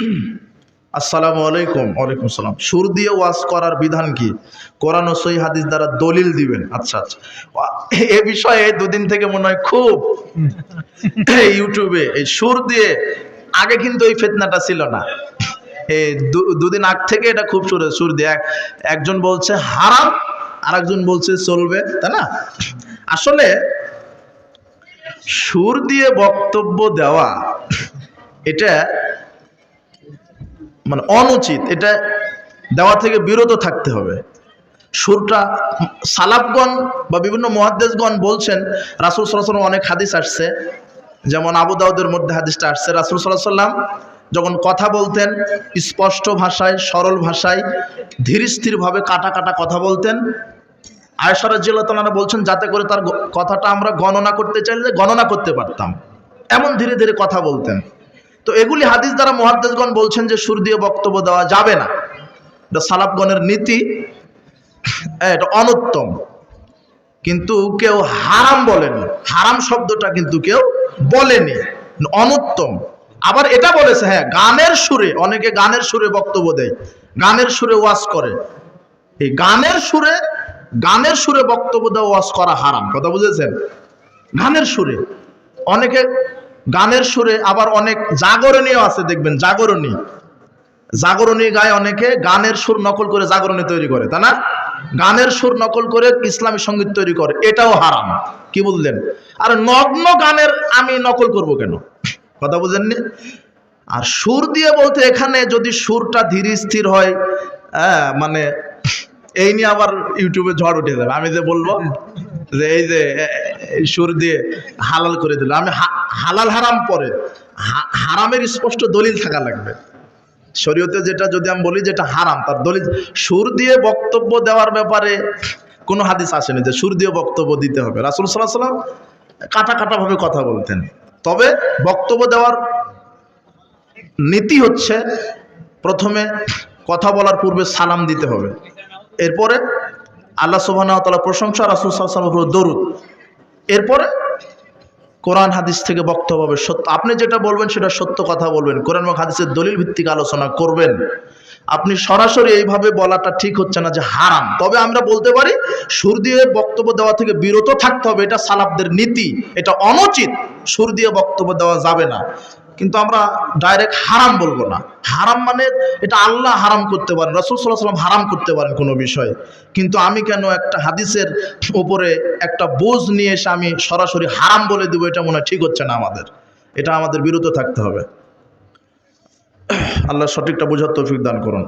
আসসালামু আলাইকুম। ওয়ালাইকুম সালাম সুর দিয়ে ওয়াজ করার বিধান কি? কোরআন ও সই হাদিস দ্বারা দলিল দিবেন। আচ্ছা আচ্ছা। এ বিষয়ে দুদিন থেকে মনে হয় খুব ইউটিউবে এই সুর দিয়ে আগে কিন্তু এই ফেতনাটা ছিল না। এই দুদিন আগ থেকে এটা খুব সুর সুর দিয়ে এক- একজন বলছে হারাম আর একজন বলছে চলবে তাই না? আসলে সুর দিয়ে বক্তব্য দেওয়া এটা মানে অনুচিত, এটা দেওয়া থেকে বিরত থাকতে হবে। সুরটা সালাফগণ বা বিভিন্ন মহাদ্দেশগণ বলছেন, রাসুল সাল্লাহ অনেক হাদিস আসছে, যেমন আবু দাউদের মধ্যে হাদিসটা আসছে, রাসুল সাল্লাহ সাল্লাম যখন কথা বলতেন, স্পষ্ট ভাষায়, সরল ভাষায় ধীর স্থিরভাবে কাটা কাটা কথা বলতেন। আয়সারা জিল্লাতলানা বলছেন, যাতে করে তার কথাটা আমরা গণনা করতে চাইলে গণনা করতে পারতাম। এমন ধীরে ধীরে কথা বলতেন। তো এগুলি হাদিস দ্বারা মহাদ্দেশগণ বলছেন যে সুর দিয়ে বক্তব্য দেওয়া যাবে না। এটা সালাফগণের নীতি, এটা অনুত্তম। কিন্তু কেউ হারাম বলেনি। হারাম শব্দটা কিন্তু কেউ বলেনি। অনুত্তম। আবার এটা বলেছে হ্যাঁ গানের সুরে, অনেকে গানের সুরে বক্তব্য দেয়। গানের সুরে ওয়াজ করে। এই গানের সুরে গানের সুরে বক্তব্য দেওয়া ওয়াজ করা হারাম। কথা বুঝেছেন? গানের সুরে। অনেকে গানের সুরে আবার অনেক জাগরণীয় আছে, দেখবেন, জাগরণী। জাগরণী গায়ে অনেকে গানের সুর নকল করে জাগরণী তৈরি করে, তাই না? গানের সুর নকল করে ইসলামী সংগীত তৈরি করে, এটাও হারাম। কি বললেন? আর নগ্ন গানের আমি নকল করব কেন? কথা বুঝেননি? আর সুর দিয়ে বলতে এখানে যদি সুরটা ধীর স্থির হয় হ্যাঁ মানে এই নিয়ে আবার ইউটিউবে ঝড় উঠে যাবে। আমি যে বলব যে এই যে সুর দিয়ে হালাল করে দিল। আমি হালাল হারাম পরে হারামের স্পষ্ট দলিল থাকা লাগবে। শরীয়তে যেটা যদি আমি বলি যেটা হারাম, তার দলিল, সুর দিয়ে বক্তব্য দেওয়ার ব্যাপারে কোনো হাদিস আসেনি যে সুর দিয়ে বক্তব্য দিতে হবে। রাসুল সাল্লাহ সাল্লাম কাটা কাটাভাবে কথা বলতেন। তবে বক্তব্য দেওয়ার নীতি হচ্ছে, প্রথমে কথা বলার পূর্বে সালাম দিতে হবে। এরপরে আল্লাহ সুবাহতালা প্রশংসা, রাসুল সাল্লামের দরুদ। এরপরে কোরআন হাদিস থেকে বক্তব্য হবে সত্য। আপনি যেটা বলবেন সেটা সত্য কথা বলবেন। কোরআন এবং হাদিসের দলিল ভিত্তিক আলোচনা করবেন। আপনি সরাসরি এইভাবে বলাটা ঠিক হচ্ছে না যে হারাম। তবে আমরা বলতে পারি, সুর দিয়ে বক্তব্য দেওয়া থেকে বিরত থাকতে হবে। এটা সালাবদের নীতি। এটা অনুচিত। সুর দিয়ে বক্তব্য দেওয়া যাবে না। কিন্তু আমরা ডাইরেক্ট হারাম বলব না। হারাম মানে এটা আল্লাহ হারাম করতে পারেন, রসুল সাল্লাহ সাল্লাম হারাম করতে পারেন কোনো বিষয়। কিন্তু আমি কেন একটা হাদিসের ওপরে একটা বোঝ নিয়ে এসে আমি সরাসরি হারাম বলে দেবো, এটা মনে ঠিক হচ্ছে না আমাদের। এটা আমাদের বিরত থাকতে হবে। আল্লাহ সঠিকটা বোঝার তৌফিক দান করুন।